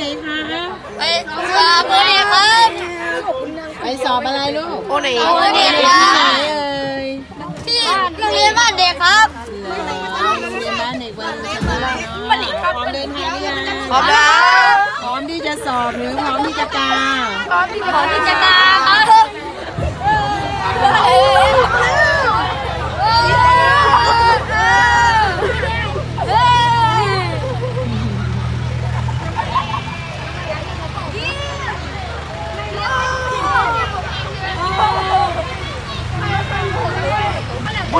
ไหนคะไปสอบโอเน็ตครับไปสอบอะไรลูกโอเน็ตโอโอเน็เน็ตตที่คไหนรับเอ่ยที่โรงเรียนบ้านเด็กครับเหรอโรงเรียนบ้านเด็กวัยรุ่นใช่ไหมเนาะพร้อมเดินทางหรือยังพร้อมแล้วพร้อมที่จะสอบหรือพร้อมที่จะกาพร้อมที่จะกาครับ ช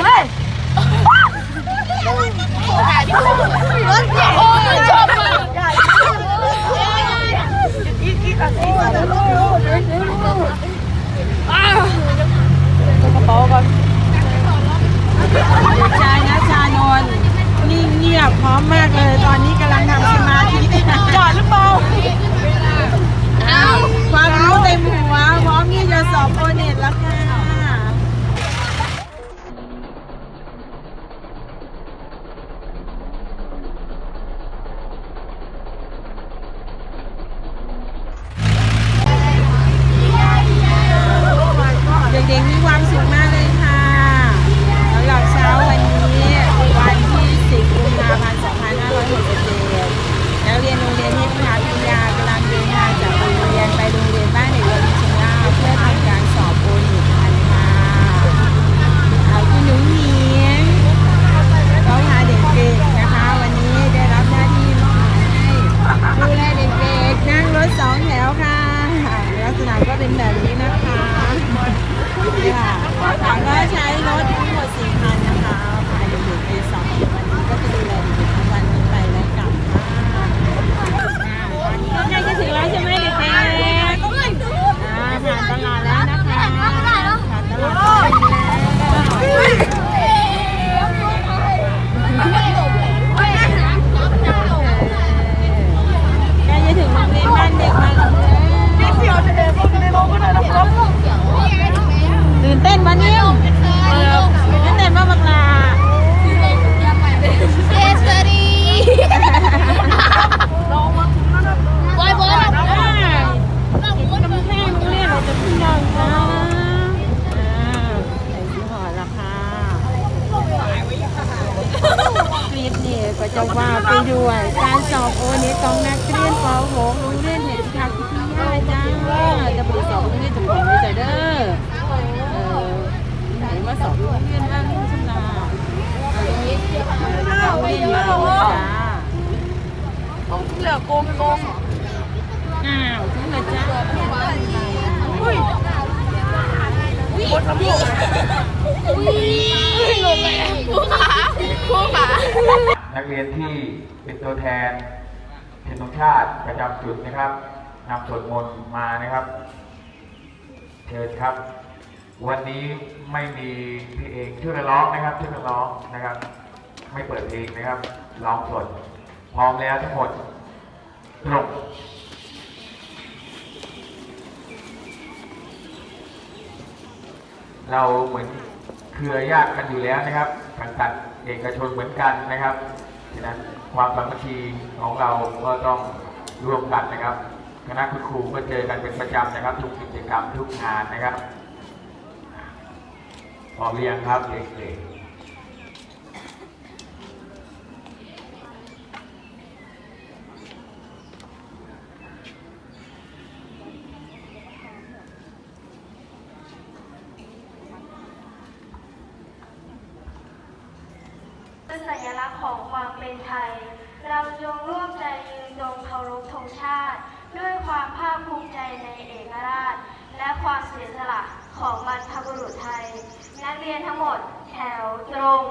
ายนะชานนท์นิ่งเงียบพร้อมมากเลย ตอนนี้กำลังทำสมาธิจอดหรือเปล่าความรู้เต็มหัวพร้อมที่จะสอบโอเน็ตแล้วค่ะ เด็กๆมีความสุขมากเลยค่ะสำหรับเช้าวันนี้วันที่ 10กุมภาพันธ์2567แล้วเรียนโรงเรียนเทพาพิทยากำลังเดินทางจากโรงเรียนไปโรงเรียนบ้านเด็กวัยรุ่นชนาเพื่อทำการสอบโอนิกกันค่ะเอาคุณหนูหญิงก็พาเด็กๆนะคะ วันนี้ได้รับหน้าที่มอบหมายให้ดูแลเด็กๆนั่งรถสองแถวค่ะ ลักษณะก็เป็นแบบนี้นะคะนี่ค่ะแล้วก็ใช้รถทั้งหมดสี่คันนะคะพาเด็กๆไปสอบวันนี้ก็จะดูแลเด็กๆทั้งวันนี้ไปและกลับค่ะอ่าตอนนี้ก็ใกล้จะถึงแล้วใช่ไหมเด็กๆอ่าผ่านตลาดแล้วนะคะผ่านตลาดแล้วใกล้จะถึงโรงเรียนบ้านเด็กมาแล้วตื่นเต้นปะเนี่ยตื่นเต้นปะบักลา เอสรีบอยบอย ได้กำแพงโรงเรียนเราจะขึ้นดังนะอ่าใส่สีหอราคาคลิปนี้ก็ จะว่าไปด้วย การสอบโอเน็ตของนักเรียนป .6 โรงเรียนเหตุการณ์พิทยาจ้าจะไปสอบโรงเรียนจะของวิจัยเด้อเออไหนมาสอบโรงเรียนบ้านลุงชนาโรงเรียนโรงเรียนมาจ้าเหลือโกงโกงอ้าวถึงแล้วจ้าล นักเรียนที่เป็นตัวแทนเห็นงชาติประจำจุดนะครับนำสวดมนต์มานะครับ เชิญครับ วันนี้ไม่มีพี่เองช่วยกันร้องนะครับช่วยกันร้องนะครับ ไม่เปิดเพลงนะครับร้องสดพร้อมแล้วทั้งหมดปลุกเราเหมือน เครือญาติกันอยู่แล้วนะครับสังกัดเอกชนเหมือนกันนะครับฉะนั้นความสามัคคีของเราก็ต้องร่วมกันนะครับคณะคุณครูก็เจอกันเป็นประจำนะครับ ทุกกิจกรรมทุกงานนะครับพอเรียงครับเด็กๆ สัญลักษณ์ของความเป็นไทย เราจงร่วมใจยืนตรงเคารพธงชาติ ด้วยความภาคภูมิใจในเอกราช และความเสียสละของบรรพบุรุษไทย นักเรียนทั้งหมดแถวตรง